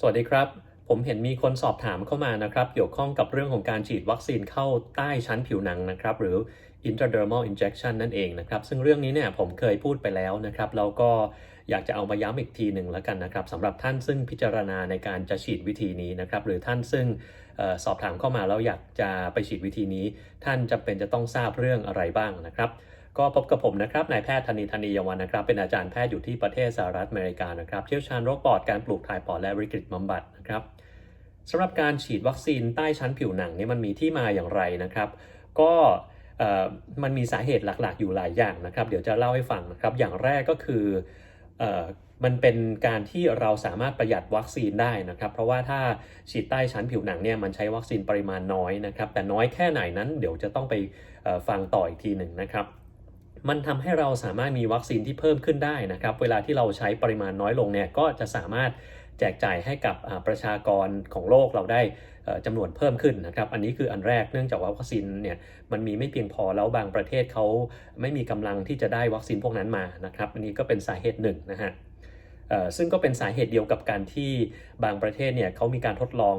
สวัสดีครับ ผมเห็นมีคนสอบถามเข้ามานะครับ เกี่ยวข้องกับเรื่องของการฉีดวัคซีนเข้าใต้ชั้นผิวหนังนะครับ หรือ intradermal injection นั่นเองนะครับ ซึ่งเรื่องนี้เนี่ยผมเคยพูดไปแล้วนะครับแล้วก็อยากจะเอามาย้ำอีกทีหนึ่งแล้วกันนะครับสำหรับท่านซึ่งพิจารณาในการจะฉีดวิธีนี้นะครับ หรือท่านซึ่งออสอบถามเข้ามาแล้วอยากจะไปฉีดวิธีนี้ ท่านจำเป็นจะต้องทราบเรื่องอะไรบ้างนะครับ ก็พบกับผมนะครับนายแพทย์ธนีธนียวันนะครับ เป็นอาจารย์แพทย์อยู่ที่ประเทศสหรัฐอเมริกานะครับ เชี่ยวชาญโรคปอดการปลูกถ่ายปอดและวิกฤตบำบัดนะครับสำหรับการฉีดวัคซีนใต้ชั้นผิวหนังนี่มันมีที่มาอย่างไรนะครับ ก็มันมีสาเหตุหลักๆ อยู่หลายอย่างนะครับ เดี๋ยวจะเล่าให้ฟังนะครับ อย่างแรกก็คือมันเป็นการที่เราสามารถประหยัดวัคซีนได้นะครับ เพราะว่าถ้าฉีดใต้ชั้นผิวหนังเนี่ยมันใช้วัคซีนปริมาณน้อยนะครับ แต่น้อยแค่ไหนนั้นเดี๋ยวจะต้องไปฟังต่ออีกทีหนึ่งนะครับ มันทำให้เราสามารถมีวัคซีนที่เพิ่มขึ้นได้นะครับ เวลาที่เราใช้ปริมาณน้อยลงเนี่ยก็จะสามารถแจกจ่ายให้กับประชากรของโลกเราได้เอ่อจำนวนเพิ่มขึ้นนะครับ อันนี้คืออันแรกเนื่องจากว่าวัคซีนเนี่ยมันมีไม่เพียงพอแล้วบางประเทศเขาไม่มีกำลังที่จะได้วัคซีนพวกนั้นมานะครับ อันนี้ก็เป็นสาเหตุหนึ่งนะฮะซึ่งก็เป็นสาเหตุเดียวกับการที่บางประเทศเนี่ยเขามีการทดลอง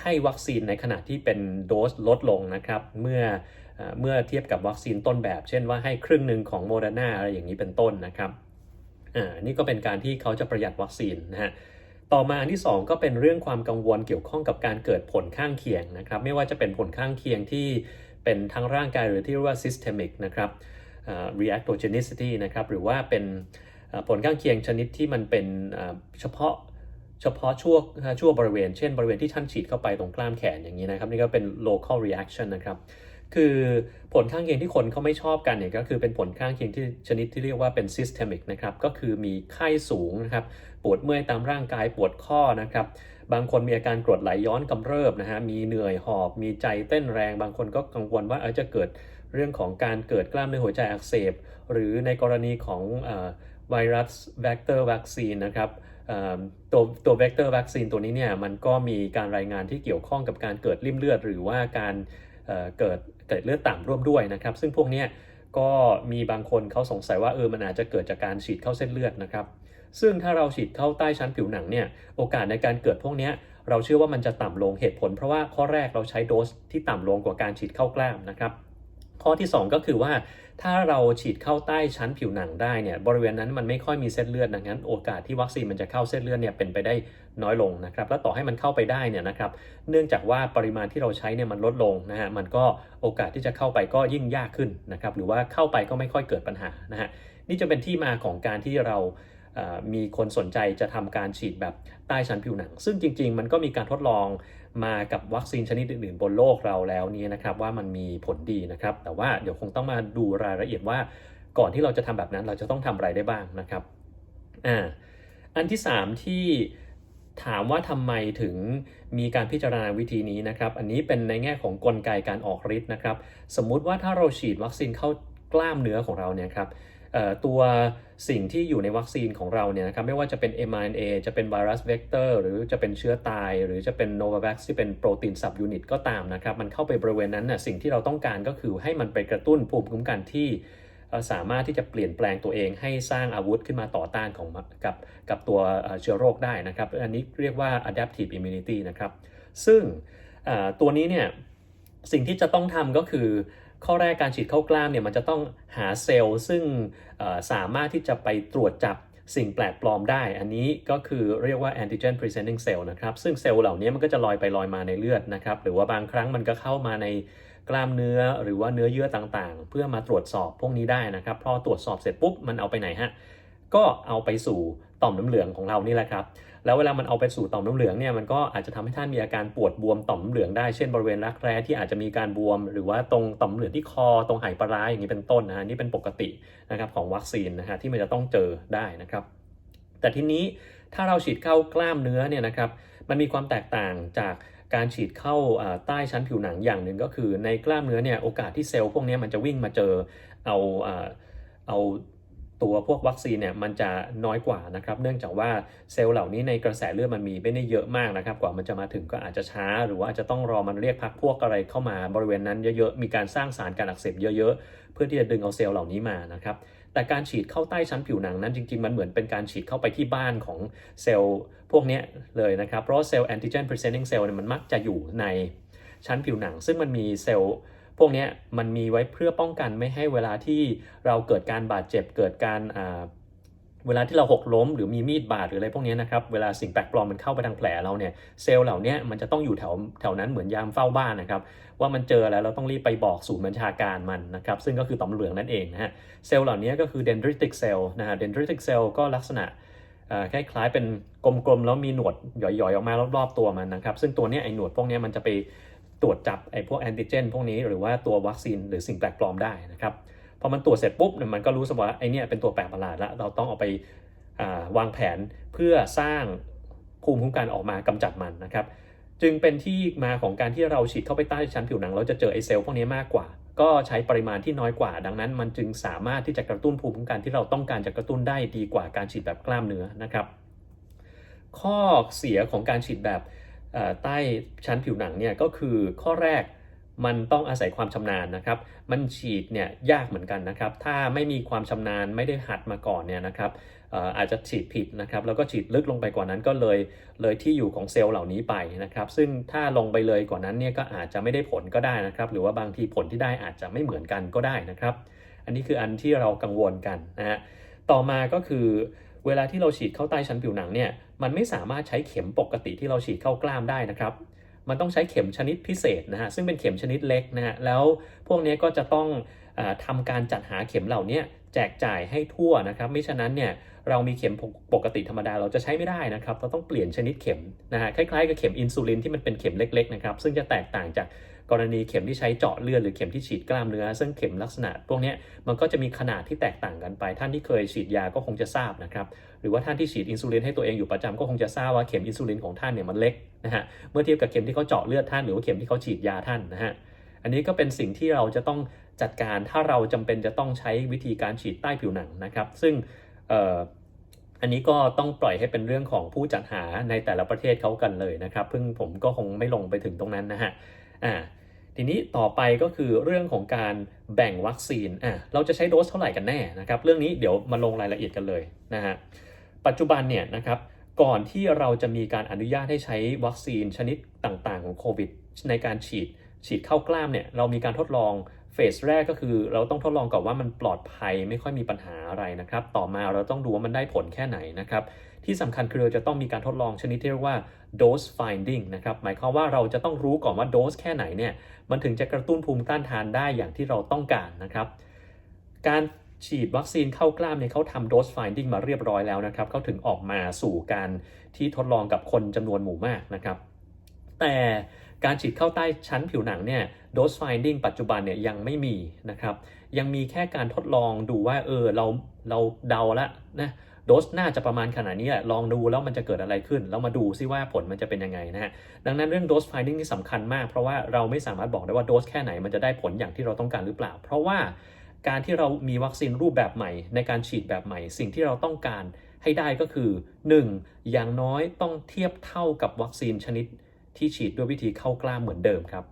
ให้วัคซีนในขณะที่เป็นโดสลดลงนะครับ เมื่อเมื่อเทียบกับวัคซีนต้นแบบ เช่นว่าให้ครึ่งหนึ่งของโมเดอร์นาอะไรอย่างนี้เป็นต้นนะครับนี่ก็เป็นการที่เขาจะประหยัดวัคซีนนะฮะต่อมาอันที่ 2 ก็เป็นเรื่องความกังวลเกี่ยวข้องกับการเกิดผลข้างเคียงนะครับ ไม่ว่าจะเป็นผลข้างเคียงที่เป็นทั้งร่างกายหรือที่เรียกว่า systemic นะครับ reactogenicity นะครับหรือว่าเป็นผลข้างเคียงชนิดที่มันเป็นเฉพาะ เฉพาะช่วงช่วงบริเวณ เช่นบริเวณที่ท่านฉีดเข้าไปตรงกล้ามแขนอย่างนี้นะครับ นี่ก็เป็น local reaction นะครับคือผลข้างเคียงที่คนเขาไม่ชอบกันเนี่ยก็คือเป็นผลข้างเคียงที่ชนิดที่เรียกว่าเป็น systemic นะครับก็คือมีไข้สูงนะครับปวดเมื่อยตามร่างกายปวดข้อนะครับบางคนมีอาการกรดไหลย้อนกำเริบนะฮะมีเหนื่อยหอบ มีใจเต้นแรง บางคนก็กังวลว่าออจจะเกิดเรื่องของการเกิดกล้ามเนื้อหัวใจอักเสบ หรือในกรณีของอไวรัสเวกเตอร์วัคซีนนะครับ ตัวตัวเวกเตอร์วัคซีนตัวนี้เนี่ยมันก็มีการรายงานที่เกี่ยวข้องกับการเกิดริ่มเลือด หรือว่าการเเกิดเกิดเลือดต่ำร่วมด้วยนะครับ ซึ่งพวกนี้ก็มีบางคนเขาสงสัยว่าเออมันอาจจะเกิดจากการฉีดเข้าเส้นเลือดนะครับ ซึ่งถ้าเราฉีดเข้าใต้ชั้นผิวหนังเนี่ยโอกาสในการเกิดพวกนี้เราเชื่อว่ามันจะต่ำลงเหตุผล เพราะว่าข้อแรกเราใช้โดสที่ต่ำลงกว่าการฉีดเข้ากล้ามนะครับ ข้อที่ 2 ก็คือว่าถ้าเราฉีดเข้าใต้ชั้นผิวหนังได้เนี่ยบริเวณนั้นมันไม่ค่อยมีเส้นเลือดดังนั้นโอกาสที่วัคซีนมันจะเข้าเส้นเลือดเนี่ยเป็นไปได้น้อยลงนะครับและต่อให้มันเข้าไปได้เนี่ยนะครับเนื่องจากว่าปริมาณที่เราใช้เนี่ยมันลดลงนะฮะมันก็โอกาสที่จะเข้าไปก็ยิ่งยากขึ้นนะครับหรือว่าเข้าไปก็ไม่ค่อยเกิดปัญหานะฮะนี่จะเป็นที่มาของการที่เราเอ่อมีคนสนใจจะทำการฉีดแบบใต้ชั้นผิวหนัง ซึ่งจริง ๆ มันก็มีการทดลอง มากับวัคซีนชนิดอื่นๆบนโลกเราแล้วนี้นะครับว่ามันมีผลดีนะครับ แต่ว่าเดี๋ยวคงต้องมาดูรายละเอียดว่าก่อนที่เราจะทำแบบนั้นเราจะต้องทำอะไรได้บ้างนะครับอ่าอันที่ 3 ที่ถามว่าทำไมถึงมีการพิจารณาวิธีนี้นะครับ อันนี้เป็นในแง่ของกลไกการออกฤทธิ์นะครับ สมมุติว่าถ้าเราฉีดวัคซีนเข้ากล้ามเนื้อของเราเนี่ยครับ ตัวสิ่งที่อยู่ในวัคซีนของเราเนี่ยนะครับไม่ว่าจะเป็น mRNA จะเป็นไวรัสเวกเตอร์หรือจะเป็นเชื้อตาย หรือจะเป็น Novavax ที่เป็นโปรตีนซับยูนิตก็ตามนะครับ มันเข้าไปบริเวณนั้นน่ะสิ่งที่เราต้องการก็คือให้มันไปกระตุ้นภูมิคุ้มกันที่สามารถที่จะเปลี่ยนแปลงตัวเองให้สร้างอาวุธขึ้นมาต่อต้านของกับกับตัวเชื้อโรคได้นะครับ อันนี้เรียกว่า adaptive immunity นะครับ ซึ่งตัวนี้เนี่ยสิ่งที่จะต้องทำก็คือ ข้อแรกการฉีดเข้ากล้ามเนี่ยมันจะต้องหาเซลล์ซึ่งสามารถที่จะไปตรวจจับสิ่งแปลกปลอมได้ อันนี้ก็คือเรียกว่า antigen presenting cell นะครับ ซึ่งเซลล์เหล่านี้มันก็จะลอยไปลอยมาในเลือดนะครับ หรือว่าบางครั้งมันก็เข้ามาในกล้ามเนื้อหรือว่าเนื้อเยื่อต่างๆ เพื่อมาตรวจสอบพวกนี้ได้นะครับ พอตรวจสอบเสร็จปุ๊บ มันเอาไปไหนฮะ ก็เอาไปสู่ต่อมน้ำเหลืองของเรานี่แหละครับ แล้วเวลามันเอาไปสู่ต่อมน้ำเหลืองเนี่ยมันก็อาจจะทำให้ท่านมีอาการปวดบวมต่อมน้ำเหลืองได้เช่นบริเวณรักแร้ที่อาจจะมีการบวม หรือว่าตรงต่อมเหลืองที่คอตรงไหปลาร้าอย่างนี้เป็นต้นนะฮะนี่เป็นปกตินะครับของวัคซีนนะฮะที่มันจะต้องเจอได้นะครับ แต่ทีนี้ถ้าเราฉีดเข้ากล้ามเนื้อเนี่ยนะครับมันมีความแตกต่างจากการฉีดเข้าใต้ชั้นผิวหนังอย่างหนึ่งก็คือในกล้ามเนื้อเนี่ยโอกาสที่เซลล์พวกนี้มันจะวิ่งมาเจอเอาอ่าเอา ตัวพวกวัคซีนเนี่ยมันจะน้อยกว่านะครับเนื่องจากว่าเซลล์เหล่านี้ในกระแสเลือดมันมีไม่ได้เยอะมากนะครับกว่ามันจะมาถึงก็อาจจะช้า หรือว่าอาจจะต้องรอมันเรียกพักพวกอะไรเข้ามาบริเวณนั้นเยอะๆมีการสร้างสารการอักเสบเยอะๆ เพื่อที่จะดึงเอาเซลล์เหล่านี้มานะครับแต่การฉีดเข้าใต้ชั้นผิวหนังนั้นจริงๆ มันเหมือนเป็นการฉีดเข้าไปที่บ้านของเซลล์พวกนี้เลยนะครับเพราะเซลล์แอนติเจน presenting cell เนี่ยมันมักจะอยู่ในชั้นผิวหนัง ซึ่งมันมีเซลล์ พวกนี้มันมีไว้เพื่อป้องกันไม่ให้เวลาที่เราเกิดการบาดเจ็บเกิดการเวลาที่เราหกล้มหรือมีมีดบาดหรืออะไรพวกนี้นะครับเวลาสิ่งแปลกปลอมมันเข้าไปทางแผลเราเนี่ยเซลล์เหล่านี้มันจะต้องอยู่แถวแถวนั้นเหมือนยามเฝ้าบ้านนะครับว่ามันเจอแล้วเราต้องรีบไปบอกศูนย์บัญชาการมันนะครับซึ่งก็คือต่อมเหลืองนั่นเองนะฮะเซลล์เหล่านี้ก็คือ dendritic cell นะฮะ dendritic cell ก็ลักษณะคล้ายๆเป็นกลมๆแล้วมีหนวดหย่อยๆออกมารอบๆตัวมันนะครับซึ่งตัวนี้ไอ้หนวดพวกนี้มันจะไป ตรวจจับไอ้พวกแอนติเจนพวกนี้หรือว่าตัววัคซีนหรือสิ่งแปลกปลอมได้นะครับพอมันตรวจเสร็จปุ๊บมันก็รู้สกว่าไอ้เนี่ยเป็นตัวแปลกประหลาดแล้วเราต้องเอาไปาวางแผนเพื่อสร้างภูมิคุ้มกันออกมากำจัดมันนะครับ จึงเป็นที่มาของการที่เราฉีดเข้าไปใต้ชั้นผิวหนัง เราจะเจอไอเซลล์พวกนี้มากกว่า ก็ใช้ปริมาณที่น้อยกว่า ดังนั้น มันจึงสามารถที่จะกระตุ้นภูมิคุ้มกันที่เราต้องการจะกระตุ้นได้ดีกว่าการฉีดแบบกล้ามเนื้อนะครับ ข้อเสียของการฉีดแบบ ใต้ชั้นผิวหนังเนี่ยก็คือข้อแรกมันต้องอาศัยความชำนาญนะครับ มันฉีดเนี่ยยากเหมือนกันนะครับ ถ้าไม่มีความชำนาญไม่ได้หัดมาก่อนเนี่ยนะครับเอ่ออาจจะฉีดผิดนะครับ แล้วก็ฉีดลึกลงไปกว่านั้นก็เลยเลยที่อยู่ของเซลล์เหล่านี้ไปนะครับ ซึ่งถ้าลงไปเลยกว่านั้นเนี่ยก็อาจจะไม่ได้ผลก็ได้นะครับ หรือว่าบางทีผลที่ได้อาจจะไม่เหมือนกันก็ได้นะครับ อันนี้คืออันที่เรากังวลกันนะฮะ ต่อมาก็คือเวลาที่เราฉีดเข้าใต้ชั้นผิวหนังเนี่ย มันไม่สามารถใช้เข็มปกติที่เราฉีดเข้ากล้ามได้นะครับ มันต้องใช้เข็มชนิดพิเศษนะฮะซึ่งเป็นเข็มชนิดเล็กนะฮะแล้วพวกนี้ก็จะต้องอาทำการจัดหาเข็มเหล่านี้แจกจ่ายให้ทั่วนะครับไม่ฉะนั้นเนี่ยเรามีเข็มปกติธรรมดาเราจะใช้ไม่ได้นะครับ เราต้องเปลี่ยนชนิดเข็มนะฮะคล้ายๆกับเข็มอินซูลินที่มันเป็นเข็มเล็กๆนะครับซึ่งจะแตกต่างจากกรณีเข็มที่ใช้เจาะเลือดหรือเข็มที่ฉีดกล้ามเนื้อ ซึ่งเข็มลักษณะ พวกนี้มันก็จะมีขนาดที่แตกต่างกันไป ท่านที่เคยฉีดยาก็คงจะทราบนะครับ หรือว่าท่านที่ฉีดอินซูลินให้ตัวเองอยู่ประจำก็คงจะทราบว่าเข็มอินซูลินของท่านเนี่ยมันเล็กนะฮะเมื่อเทียบกับเข็มที่เขาเจาะเลือดท่านหรือว่าเข็มที่เขาฉีดยาท่านนะฮะอันนี้ก็เป็นสิ่งที่เราจะต้องจัดการถ้าเราจำเป็นจะต้องใช้วิธีการฉีดใต้ผิวหนังนะครับซึ่งอันนี้ก็ต้องปล่อยให้เป็นเรื่องของผู้จัดหาในแต่ละประเทศเขากันเลยนะครับซึ่งผมก็คงไม่ลงไปถึงตรงนั้นนะฮะอ่าทีนี้ต่อไปก็คือเรื่องของการแบ่งวัคซีนอะเราจะใช้โดสเท่าไหร่กันแน่นะครับ เรื่องนี้เดี๋ยวมาลงรายละเอียดกันเลยนะฮะ ปัจจุบันเนี่ยนะครับก่อนที่เราจะมีการอนุญาตให้ใช้วัคซีนชนิดต่างๆ ของโควิด ในการฉีดฉีดเข้ากล้ามเนี่ยเรามีการทดลองเฟสแรกก็คือเราต้องทดลองก่อนว่ามันปลอดภัยไม่ค่อยมีปัญหาอะไรนะครับ ต่อมาเราต้องดูว่ามันได้ผลแค่ไหนนะครับ ที่สำคัญคือเราจะต้องมีการทดลองชนิดที่เรียกว่า dose finding นะครับ หมายความว่าเราจะต้องรู้ก่อนว่าโดสแค่ไหนเนี่ยมันถึงจะกระตุ้นภูมิต้านทานได้อย่างที่เราต้องการนะครับ การ ฉีดวัคซีนเข้ากล้ามเนี่ยเขาทำ dose finding มาเรียบร้อยแล้วนะครับเขาถึงออกมาสู่การที่ทดลองกับคนจำนวนหมู่มากนะครับ แต่การฉีดเข้าใต้ชั้นผิวหนังเนี่ย dose finding ปัจจุบันเนี่ยยังไม่มีนะครับ ยังมีแค่การทดลองดูว่าเออเราเราเดาละนะโดสน่าจะประมาณขนาดนี้แหละลองดูแล้วมันจะเกิดอะไรขึ้น แล้วมาดูซิว่าผลมันจะเป็นยังไงนะฮะดังนั้นเรื่อง dose finding นี่สำคัญมาก เพราะว่าเราไม่สามารถบอกได้ว่าโดสแค่ไหนมันจะได้ผลอย่างที่เราต้องการหรือเปล่า เพราะว่า การที่เรามีวัคซีนรูปแบบใหม่ ในการฉีดแบบใหม่ สิ่งที่เราต้องการให้ได้ก็คือ 1. อย่างน้อยต้องเทียบเท่ากับวัคซีนชนิด ที่ฉีดด้วยวิธีเข้ากล้ามเหมือนเดิมครับ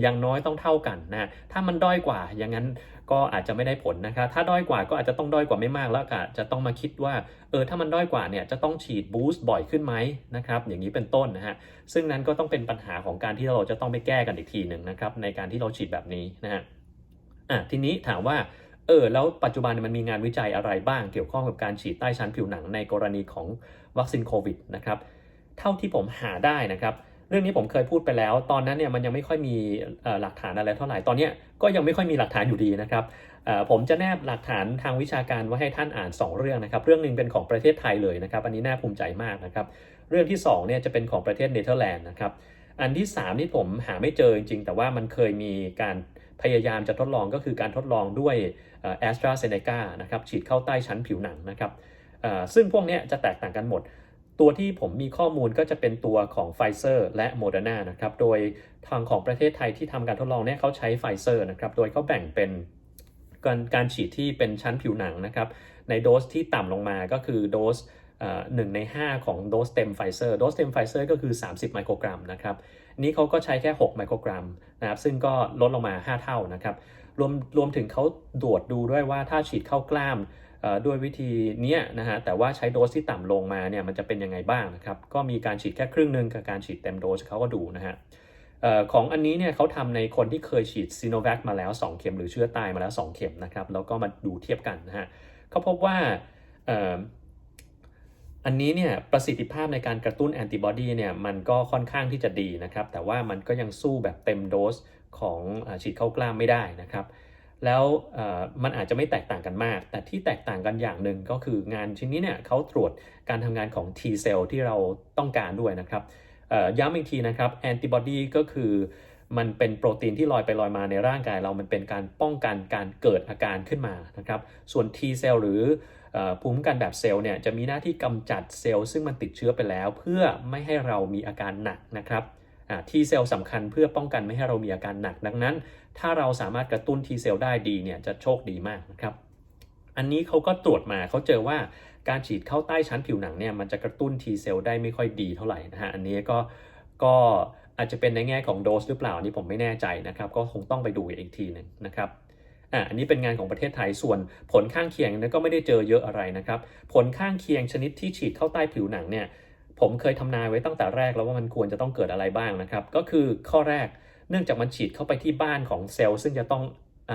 อย่างน้อยต้องเท่ากันนะถ้ามันด้อยกว่าอย่างนั้นก็อาจจะไม่ได้ผลนะครับถ้าด้อยกว่าก็อาจจะต้องด้อยกว่าไม่มากแล้วก็จะต้องมาคิดว่าเออถ้ามันด้อยกว่าเนี่ยจะต้องฉีดบูสต์บ่อยขึ้นไหมนะครับอย่างนี้เป็นต้นนะฮะซึ่งนั้นก็ต้องเป็นปัญหาของการที่เราจะต้องไปแก้กันอีกทีหนึ่งนะครับในการที่เราฉีดแบบนี้นะฮะ อะทีนี้ถามว่าเออแล้วปัจจุบันมันมีงานวิจัยอะไรบ้างเกี่ยวข้องกับการฉีดใต้ชั้นผิวหนังในกรณีของวัคซีนโควิดนะครับเท่าที่ผมหาได้นะครับเรื่องนี้ผมเคยพูดไปแล้ว ตอนนั้นเนี่ยมันยังไม่ค่อยมีหลักฐานอะไรเท่าไหร่ ตอนนี้ก็ยังไม่ค่อยมีหลักฐานอยู่ดีนะครับ ผมจะแนบหลักฐานทางวิชาการไว้ให้ท่านอ่าน 2 เรื่องนะครับ เรื่องหนึ่งเป็นของประเทศไทยเลยนะครับ อันนี้น่าภูมิใจมากนะครับ เรื่องที่2เนี่ยจะเป็นของประเทศเนเธอร์แลนด์นะครับ อันที่3นี่ผมหาไม่เจอจริงๆ แต่ว่ามันเคยมีการ พยายามจะทดลองก็คือการทดลองด้วยแอสตราเซเนกานะครับฉีดเข้าใต้ชั้นผิวหนังนะครับซึ่งพวกนี้จะแตกต่างกันหมด ตัวที่ผมมีข้อมูลก็จะเป็นตัวของไฟเซอร์และโมเดอร์นานะครับโดยทางของประเทศไทยที่ทำการทดลองเนี่ยเขาใช้ไฟเซอร์นะครับโดยเขาแบ่งเป็นการการฉีดที่เป็นชั้นผิวหนังนะครับในโดสที่ต่ำลงมาก็คือโดสหนึ่งใน 5 ของโดสเต็มไฟเซอร์โดสเต็มไฟเซอร์ก็คือ 30 ไมโครกรัมนะครับ นี้เขาก็ใช้แค่ 6 ไมโครกรัมนะครับซึ่งก็ลดลงมา 5 เท่านะครับรวมรวมถึงเขาตรวจดูด้วยว่าถ้าฉีดเข้ากล้ามด้วยวิธีเนี้ยนะฮะแต่ว่าใช้โดสที่ต่ำลงมาเนี่ยมันจะเป็นยังไงบ้างนะครับก็มีการฉีดแค่ครึ่งหนึ่งกับการฉีดเต็มโดสเขาก็ดูนะฮะของอันนี้เนี่ยเขาทำในคนที่เคยฉีดซีโนแวคมาแล้ว 2 เข็มหรือเชื้อตายมาแล้ว 2 เข็มนะครับแล้วก็มาดูเทียบกันนะฮะเขาพบว่า อันนี้เนี่ยประสิทธิภาพในการกระตุ้นแอนติบอดีเนี่ยมันก็ค่อนข้างที่จะดีนะครับ แต่ว่ามันก็ยังสู้แบบเต็มโดสของฉีดเข้ากล้ามไม่ได้นะครับ แล้วมันอาจจะไม่แตกต่างกันมาก แต่ที่แตกต่างกันอย่างหนึ่งก็คืองานชิ้นนี้เนี่ยเขาตรวจการทำงานของ T เซลล์ที่เราต้องการด้วยนะครับย้ำอีกทีนะครับแอนติบอดีก็คือมันเป็นโปรตีนที่ลอยไปลอยมาในร่างกายเรา มันเป็นการป้องกันการเกิดอาการขึ้นมานะครับ ส่วน T เซลล์หรือ ภูมิคุ้มกันแบบเซลล์เนี่ยจะมีหน้าที่กำจัดเซลล์ซึ่งมันติดเชื้อไปแล้ว เพื่อไม่ให้เรามีอาการหนักนะครับทีเซลล์สำคัญเพื่อป้องกันไม่ให้เรามีอาการหนักดังนั้น ถ้าเราสามารถกระตุ้น T เซลล์ได้ดีเนี่ยจะโชคดีมากนะครับอันนี้เขาก็ตรวจมาเขาเจอว่าการฉีดเข้าใต้ชั้นผิวหนังเนี่ยมันจะกระตุ้น T เซลล์ได้ไม่ค่อยดีเท่าไหร่นะฮะอันนี้ก็ก็อาจจะเป็นในแง่ของโดสหรือเปล่าอันนี้ผมไม่แน่ใจนะครับ ก็คงต้องไปดูอีกทีหนึ่งนะครับ อะอันนี้เป็นงานของประเทศไทยส่วนผลข้างเคียงนั้นก็ไม่ได้เจอเยอะอะไรนะครับ ผลข้างเคียงชนิดที่ฉีดเข้าใต้ผิวหนังเนี่ยผมเคยทำนายไว้ตั้งแต่แรกแล้วว่ามันควรจะต้องเกิดอะไรบ้างนะครับ ก็คือข้อแรกเนื่องจากมันฉีดเข้าไปที่บ้านของเซลล์ซึ่งจะต้องอ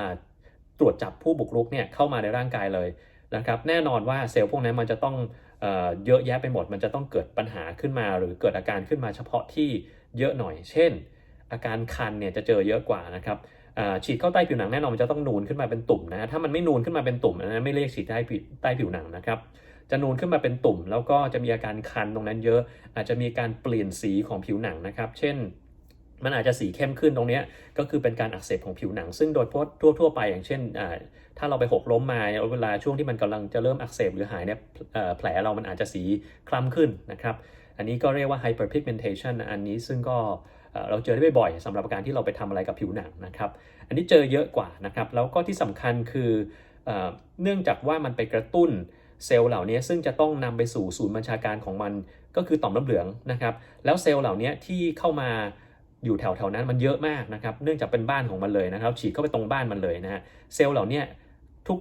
ตรวจจับผู้บุกรุกเนี่ยเข้ามาในร่างกายเลยนะครับ แน่นอนว่าเซลล์พวกนั้นมันจะต้องเอเยอะแยะไปหมด มันจะต้องเกิดปัญหาขึ้นมา หรือเกิดอาการขึ้นมาเฉพาะที่เยอะหน่อย เช่น อาการคันเนี่ยจะเจอเยอะกว่านะครับ ฉีดเข้าใต้ผิวหนังแน่นอนมันจะต้องนูนขึ้นมาเป็นตุ่มนะถ้ามันไม่นูนขึ้นมาเป็นตุ่มอันนั้นไม่เรียกฉีดใต้ผิวใต้ผิวหนังนะครับจะนูนขึ้นมาเป็นตุ่ม แล้วก็จะมีอาการคันตรงนั้นเยอะ อาจจะมีการเปลี่ยนสีของผิวหนังนะครับ เช่นมันอาจจะสีเข้มขึ้นตรงนี้ก็คือเป็นการอักเสบของผิวหนัง ซึ่งโดยทั่วทั่วๆไปอย่างเช่น ถ้าเราไปหกล้มมาเวลาช่วงที่มันกำลังจะเริ่มอักเสบหรือหายเนี่ยแผลเรามันอาจจะสีคล้ำขึ้นนะครับ อันนี้ก็เรียกว่า hyperpigmentation อันนี้ซึ่งก็ เราเจอได้บ่อยๆสำหรับการที่เราไปทำอะไรกับผิวหนังนะครับ อันนี้เจอเยอะกว่านะครับ แล้วก็ที่สำคัญคือเนื่องจากว่ามันไปกระตุ้นเซลล์เหล่านี้ซึ่งจะต้องนำไปสู่ศูนย์บัญชาการของมันก็คือต่อมน้ำเหลืองนะครับ แล้วเซลล์เหล่านี้ที่เข้ามาอยู่แถวๆนั้นมันเยอะมากนะครับ เนื่องจากเป็นบ้านของมันเลยนะครับ ฉีดเข้าไปตรงบ้านมันเลยนะฮะเซลล์เหล่านี้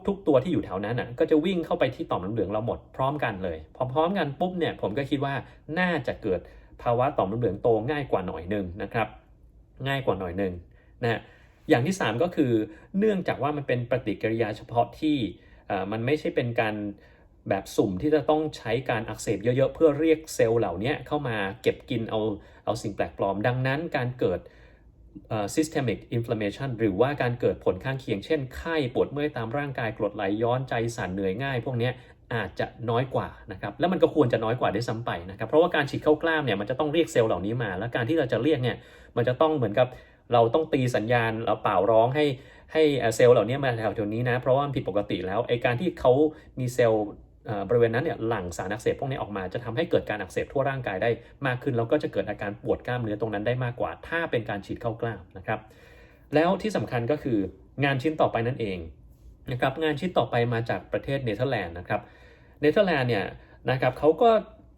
ทุกๆตัวที่อยู่แถวนั้นอะก็จะวิ่งเข้าไปที่ต่อมน้ำเหลืองเราหมดพร้อมกันเลยพอพร้อมกันปุ๊บเนี่ยผมก็คิดว่าน่าจะเกิด ภาวะต่อมน้ำเหลืองโตง่ายกว่าหน่อยหนึ่งนะครับ ง่ายกว่าหน่อยหนึ่งนะฮะอย่างที่ 3 ก็คือเนื่องจากว่ามันเป็นปฏิกิริยาเฉพาะที่มันไม่ใช่เป็นการแบบสุ่มที่จะต้องใช้การอักเสบเยอะๆ เพื่อเรียกเซลล์เหล่านี้เข้ามาเก็บกินเอาเอาสิ่งแปลกปลอม ดังนั้นการเกิด systemic inflammation หรือว่าการเกิดผลข้างเคียง เช่นไข้ปวดเมื่อยตามร่างกายกรดไหลย้อนใจสั่นเหนื่อยง่าย พวกนี้ อาจจะน้อยกว่านะครับแล้วมันก็ควรจะน้อยกว่าได้ซ้ำไปนะครับเพราะว่าการฉีดเข้ากล้ามเนี่ยมันจะต้องเรียกเซลล์เหล่านี้มา แล้วการที่เราจะเรียกเนี่ยมันจะต้องเหมือนกับเราต้องตีสัญญาณเราเป่าร้องให้ให้เซลล์เหล่านี้มาแถวๆนี้นะเพราะว่ามันผิดปกติแล้วไอการที่เขามีเซลล์บริเวณนั้นเนี่ยหลั่งสารอักเสบพวกนี้ออกมาจะทำให้เกิดการอักเสบทั่วร่างกายได้มากขึ้นแล้วก็จะเกิดอาการปวดกล้ามเนื้อตรงนั้นได้มากกว่า ถ้าเป็นการฉีดเข้ากล้ามนะครับแล้วที่สำคัญก็คืองานชิ้นต่อไปนั่นเองนะครับงานชิ้นต่อไปมาจากประเทศเนเธอร์แลนด์นะครับ เนเธอร์แลนด์เนี่ยนะครับเขาก็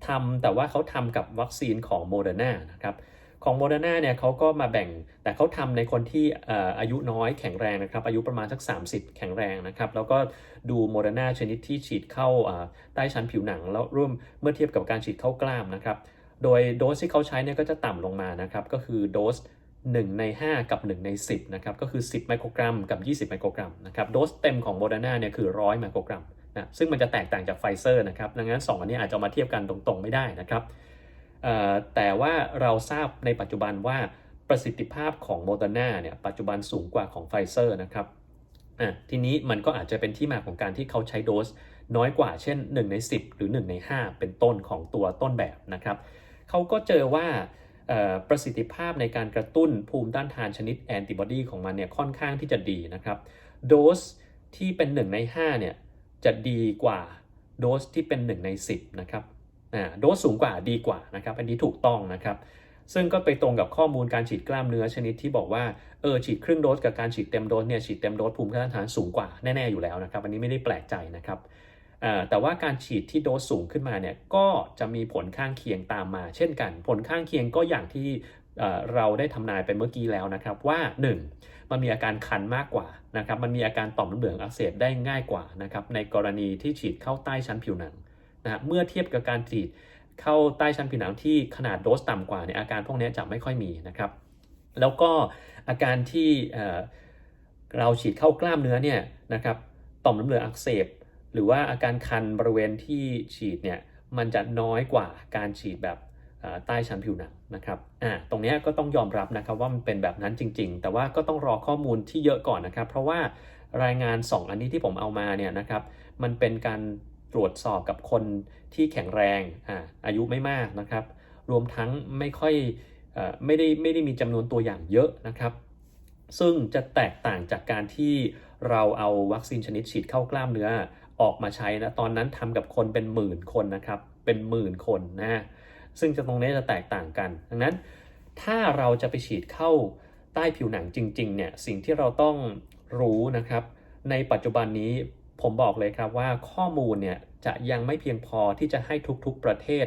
ทำแต่ว่าเขาทำกับวัคซีนของโมเดอร์นานะครับของโมเดอร์นาเนี่ยเขาก็มาแบ่งแต่เขาทำในคนที่อายุน้อยแข็งแรงนะครับ อายุประมาณสัก 30 แข็งแรงนะครับ แล้วก็ดูโมเดอร์นาชนิดที่ฉีดเข้าอ่าใต้ชั้นผิวหนัง แล้วร่วมเมื่อเทียบกับการฉีดเข้ากล้ามนะครับ โดยโดสที่เขาใช้เนี่ยก็จะต่ำลงมานะครับ ก็คือโดส 1 ใน 5 กับ 1 ใน 10 นะครับ ก็คือ 10 ไมโครกรัม กับ 20 ไมโครกรัมนะครับ โดสเต็มของโมเดอร์นาเนี่ยคือ 100 ไมโครกรัม นะซึ่งมันจะแตกต่างจากไฟเซอร์นะครับ ดังนั้น 2 อันนี้อาจจะมาเทียบกันตรงๆ ไม่ได้นะครับแต่ว่าเราทราบในปัจจุบันว่าประสิทธิภาพของโมเดอร์นาเนี่ยปัจจุบันสูงกว่าของไฟเซอร์นะครับทีนี้มันก็อาจจะเป็นที่มาของการที่เขาใช้โดสน้อยกว่าเช่น 1 ใน 10 หรือ 1 ใน 5 เป็นต้นของตัวต้นแบบนะครับเขาก็เจอว่าประสิทธิภาพในการกระตุ้นภูมิต้านทานชนิดแอนติบอดีของมันเนี่ยค่อนข้างที่จะดีนะครับ โดสที่เป็น 1 ใน 5 เนี่ย จะดีกว่าโดสที่เป็น 1 ใน 10 นะครับโดสสูงกว่าดีกว่านะครับ อันนี้ถูกต้องนะครับ ซึ่งก็ไปตรงกับข้อมูลการฉีดกล้ามเนื้อชนิดที่บอกว่า เออ ฉีดครึ่งโดสกับการฉีดเต็มโดสเนี่ย ฉีดเต็มโดสภูมิต้านทานสูงกว่าแน่ ๆ อยู่แล้วนะครับ อันนี้ไม่ได้แปลกใจนะครับ แต่ว่าการฉีดที่โดสสูงขึ้นมาเนี่ย ก็จะมีผลข้างเคียงตามมา เช่นกัน ผลข้างเคียงก็อย่างที่เอ่อเราได้ทำนายไปเมื่อกี้แล้วนะครับว่า 1. มันมีอาการคันมากกว่านะครับ มันมีอาการต่อมน้ำเหลืองอักเสบได้ง่ายกว่านะครับในกรณีที่ฉีดเข้าใต้ชั้นผิวหนังนะเมื่อเทียบกับการฉีดเข้าใต้ชั้นผิวหนังที่ขนาดโดสต่ำกว่าเนี่ยอาการพวกนี้จะไม่ค่อยมีนะครับ แล้วก็อาการที่เราฉีดเข้ากล้ามเนื้อเนี่ยนะครับต่อมน้ำเหลืองอักเสบ หรือว่าอาการคันบริเวณที่ฉีดเนี่ยมันจะน้อยกว่าการฉีดแบบ ใต้ชั้นผิวหนังนะครับอ่าตรงนี้ก็ต้องยอมรับนะครับว่ามันเป็นแบบนั้นจริง ๆ แต่ว่าก็ต้องรอข้อมูลที่เยอะก่อนนะครับ เพราะว่ารายงาน 2 อันนี้ที่ผมเอามาเนี่ยนะครับมันเป็นการตรวจสอบกับคนที่แข็งแรงอ่าอายุไม่มากนะครับ รวมทั้งไม่ค่อยอไม่ได้ไม่ได้มีจำนวนตัวอย่างเยอะนะครับ ซึ่งจะแตกต่างจากการที่เราเอาวัคซีนชนิดฉีดเข้ากล้ามเนื้อออกมาใช้นะตอนนั้นทำกับคนเป็นหมื่นคนนะครับเป็นหมื่นคนนะ ซึ่งตรงนี้จะแตกต่างกัน ดังนั้นถ้าเราจะไปฉีดเข้าใต้ผิวหนังจริงๆเนี่ยสิ่งที่เราต้องรู้นะครับ ในปัจจุบันนี้ผมบอกเลยครับว่าข้อมูลเนี่ยจะยังไม่เพียงพอที่จะให้ทุกๆประเทศ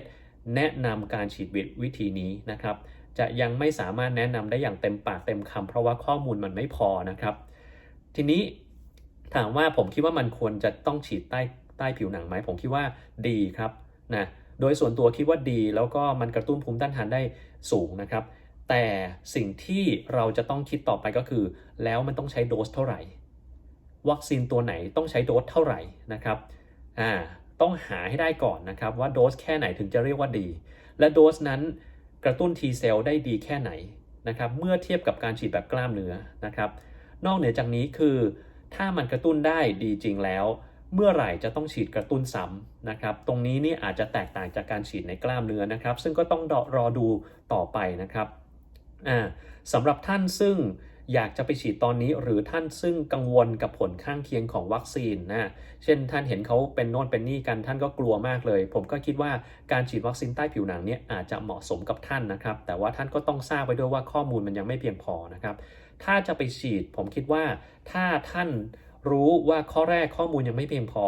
แนะนำการฉีดวิธีนี้นะครับ จะยังไม่สามารถแนะนำได้อย่างเต็มปากเต็มคำเพราะว่าข้อมูลมันไม่พอนะครับ ทีนี้ถามว่าผมคิดว่ามันควรจะต้องฉีดใต้ใต้ผิวหนังไหมผมคิดว่าดีครับนะ โดยส่วนตัวคิดว่าดี แล้วก็มันกระตุ้นภูมิต้านทานได้สูงนะครับ แต่สิ่งที่เราจะต้องคิดต่อไปก็คือ แล้วมันต้องใช้โดสเท่าไหร่ วัคซีนตัวไหนต้องใช้โดสเท่าไหร่นะครับอ่าต้องหาให้ได้ก่อนนะครับ ว่าโดสแค่ไหนถึงจะเรียกว่าดี และโดสนั้นกระตุ้น T เซลล์ได้ดีแค่ไหนนะครับเมื่อเทียบกับการฉีดแบบกล้ามเนื้อนะครับ นอกเหนือจากนี้คือถ้ามันกระตุ้นได้ดีจริงแล้ว เมื่อไหร่จะต้องฉีดกระตุ้นซ้ำนะครับ ตรงนี้นี่อาจจะแตกต่างจากการฉีดในกล้ามเนื้อนะครับ ซึ่งก็ต้องรอดูต่อไปนะครับสำหรับท่านซึ่งอยากจะไปฉีดตอนนี้หรือท่านซึ่งกังวลกับผลข้างเคียงของวัคซีนนะเช่นท่านเห็นเขาเป็นโน่นเป็นนี่กันท่านก็กลัวมากเลย ผมก็คิดว่าการฉีดวัคซีนใต้ผิวหนังเนี่ยอาจจะเหมาะสมกับท่านนะครับ แต่ว่าท่านก็ต้องทราบไว้ด้วยว่าข้อมูลมันยังไม่เพียงพอนะครับ ถ้าจะไปฉีดผมคิดว่าถ้าท่าน รู้ว่าข้อแรกข้อมูลยังไม่เพียงพอ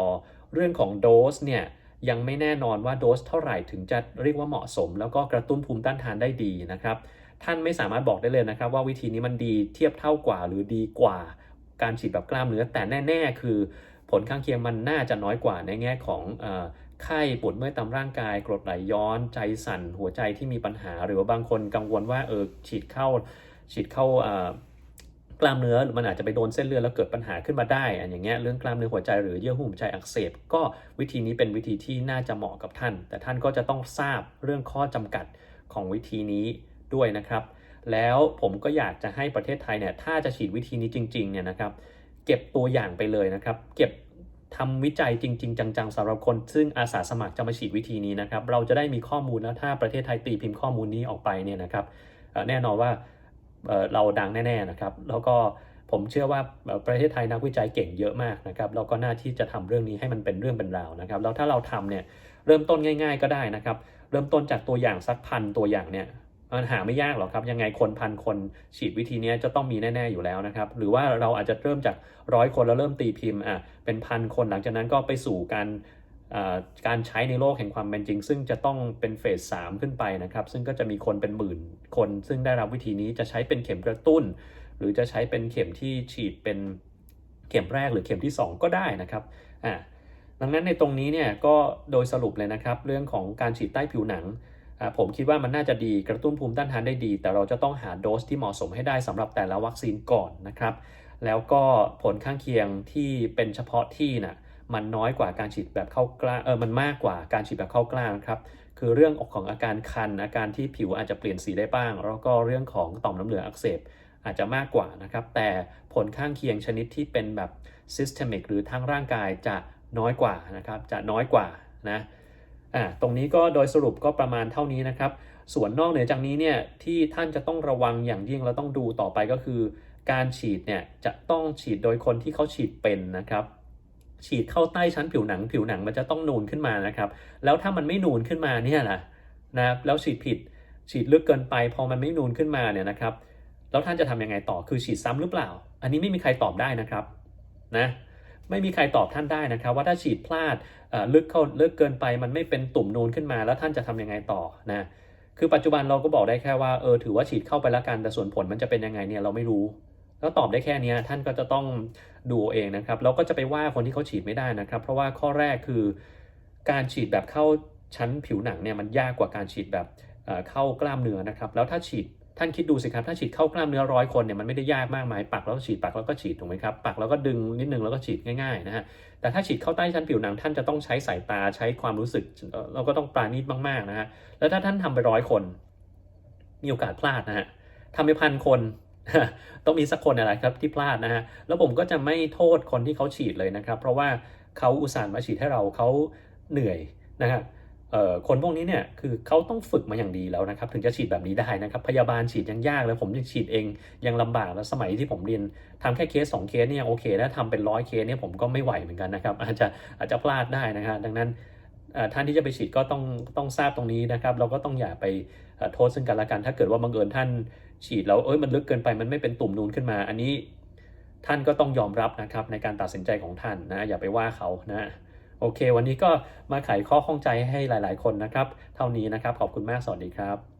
เรื่องของโดสเนี่ยยังไม่แน่นอนว่าโดสเท่าไหร่ถึงจะเรียกว่าเหมาะสม แล้วก็กระตุ้นภูมิต้านทานได้ดีนะครับ ท่านไม่สามารถบอกได้เลยนะครับ ว่าวิธีนี้มันดีเทียบเท่ากว่าหรือดีกว่า การฉีดแบบกล้ามเนื้อแต่แน่ ๆ คือผลข้างเคียงมันน่าจะน้อยกว่าในแง่ของไข้ปวดเมื่อยตามร่างกายกรดไหลย้อน ใจสั่นหัวใจที่มีปัญหา หรือว่าบางคนกังวลว่าเออฉีดเข้าฉีดเข้า กล้ามเนื้อมันอาจจะไปโดนเส้นเลือดแล้วเกิดปัญหาขึ้นมาได้อันอย่างเงี้ยเรื่องกล้ามเนื้อหัวใจหรือเยื่อหุ้มหัวใจอักเสบ ก็วิธีนี้เป็นวิธีที่น่าจะเหมาะกับท่าน แต่ท่านก็จะต้องทราบเรื่องข้อจำกัดของวิธีนี้ด้วยนะครับ แล้วผมก็อยากจะให้ประเทศไทยเนี่ยถ้าจะฉีดวิธีนี้จริงๆเนี่ยนะครับ เก็บตัวอย่างไปเลยนะครับ เก็บทำวิจัยจริง ๆ จังๆสำหรับคน ซึ่งอาสาสมัครจะมาฉีดวิธีนี้นะครับ เราจะได้มีข้อมูลแล้วถ้าประเทศไทยตีพิมพ์ข้อมูลนี้ออกไปเนี่ยนะครับแน่นอนว่า เราดังแน่ๆนะครับ แล้วก็ผมเชื่อว่าประเทศไทยนักวิจัยเก่งเยอะมากนะครับเราก็น่าที่จะทำเรื่องนี้ให้มันเป็นเรื่องเป็นราวนะครับ แล้วถ้าเราทำเนี่ยเริ่มต้นง่าย ๆ ก็ได้นะครับ เริ่มต้นจากตัวอย่างสักพันตัวอย่างเนี่ยมันหาไม่ยากหรอกครับ ยังไงคนพันคนฉีดวิธีนี้จะต้องมีแน่ ๆอยู่แล้วนะครับ หรือว่าเราอาจจะเริ่มจากร้อยคนแล้วเริ่มตีพิมพ์อะเป็นพันคนหลังจากนั้นก็ไปสู่การ การใช้ในโลกแห่งความเป็นจริง ซึ่งจะต้องเป็นเฟสสามขึ้นไปนะครับ ซึ่งก็จะมีคนเป็นหมื่นคน ซึ่งได้รับวิธีนี้จะใช้เป็นเข็มกระตุ้น หรือจะใช้เป็นเข็มที่ฉีดเป็นเข็มแรกหรือเข็มที่ 2 ก็ได้นะครับอ่าดังนั้นในตรงนี้เนี่ยก็โดยสรุปเลยนะครับเรื่องของการฉีดใต้ผิวหนังผมคิดว่ามันน่าจะดีกระตุ้นภูมิต้านทานได้ดี แต่เราจะต้องหาโดสที่เหมาะสมให้ได้สำหรับแต่ละวัคซีนก่อนนะครับ แล้วก็ผลข้างเคียงที่เป็นเฉพาะที่นะ่ะ มันน้อยกว่าการฉีดแบบเข้ากล้าเออมันมากกว่าการฉีดแบบเข้ากล้าครับคือเรื่องของอาการคัน อาการที่ผิวอาจจะเปลี่ยนสีได้บ้าง แล้วก็เรื่องของต่อมน้ำเหลืองอักเสบอาจจะมากกว่านะครับ แต่ผลข้างเคียงชนิดที่เป็นแบบ systemic หรือทางร่างกายจะน้อยกว่านะครับ จะน้อยกว่านะอ่าตรงนี้ก็โดยสรุปก็ประมาณเท่านี้นะครับ ส่วนนอกเหนือจากนี้เนี่ยที่ท่านจะต้องระวังอย่างยิ่งเราต้องดูต่อไปก็คือ การฉีดเนี่ยจะต้องฉีดโดยคนที่เขาฉีดเป็นนะครับ ฉีดเข้าใต้ชั้นผิวหนัง ผิวหนังมันจะต้องนูนขึ้นมานะครับ แล้วถ้ามันไม่นูนขึ้นมาเนี่ยนะนะแล้วฉีดผิดฉีดลึกเกินไป พอมันไม่นูนขึ้นมาเนี่ยนะครับ แล้วท่านจะทำยังไงต่อคือฉีดซ้ำหรือเปล่า อันนี้ไม่มีใครตอบได้นะครับนะไม่มีใครตอบท่านได้นะครับ ว่าถ้าฉีดพลาดลึกเข้าลึกเกินไป มันไม่เป็นตุ่มนูนขึ้นมา แล้วท่านจะทํำยังไงต่อนะคือปัจจุบันเราก็บอกได้แค่ว่าเออถือว่าฉีดเข้าไปแล้วกันแต่ส่วนผลมันจะเป็นยังไงเนี่ยเราไม่รู้ แล้วตอบได้แค่นี้ท่านก็จะต้องดูเองนะครับเราก็จะไปว่าคนที่เขาฉีดไม่ได้นะครับ เพราะว่าข้อแรกคือการฉีดแบบเข้าชั้นผิวหนังเนี่ยมันยากกว่าการฉีดแบบเข้ากล้ามเนื้อนะครับ แล้วถ้าฉีดท่านคิดดูสิครับถ้าฉีดเข้ากล้ามเนื้อร้อยคนเนี่ยมันไม่ได้ยากมากมายปักแล้วฉีดปักแล้วก็ฉีดถูกไหมครับปักแล้วก็ดึงนิดนึงแล้วก็ฉีดง่ายๆนะฮะแต่ถ้าฉีดเข้าใต้ชั้นผิวหนัง ท่านจะต้องใช้สายตาใช้ความรู้สึกเอ่อเราก็ต้องปราณีตมากๆนะฮะแล้วถ้าท่านทำไปร้อยคน มีโอกาสพลาดนะฮะทำไปพันคน ต้องมีสักคนอะไรครับที่พลาดนะฮะแล้วผมก็จะไม่โทษคนที่เขาฉีดเลยนะครับ เพราะว่าเขาอุตส่าห์มาฉีดให้เราเขาเหนื่อยนะครับคนพวกนี้เนี่ยคือเขาต้องฝึกมาอย่างดีแล้วนะครับถึงจะฉีดแบบนี้ได้นะครับพยาบาลฉีดยังยากเลยผมยังฉีดเองยังลำบากแล้วสมัยที่ผมเรียนทำแค่เคสสองเคสเนี่ยโอเคถ้าทำเป็นร้อยเคสเนี่ยผมก็ไม่ไหวเหมือนกันนะครับอาจจะอาจจะพลาดได้นะฮะดังนั้นท่านที่จะไปฉีดก็ต้องต้องทราบตรงนี้นะครับเราก็ต้องอย่าไปโทษซึ่งกันและกันถ้าเกิดว่าบังเอิญท่าน ฉีดแล้วเอ้ยมันลึกเกินไปมันไม่เป็นตุ่มนูนขึ้นมา อันนี้ท่านก็ต้องยอมรับนะครับในการตัดสินใจของท่านนะอย่าไปว่าเขานะโอเค วันนี้ก็มาไขข้อข้องใจให้หลาย ๆ คนนะครับ เท่านี้นะครับขอบคุณมากสวัสดีครับ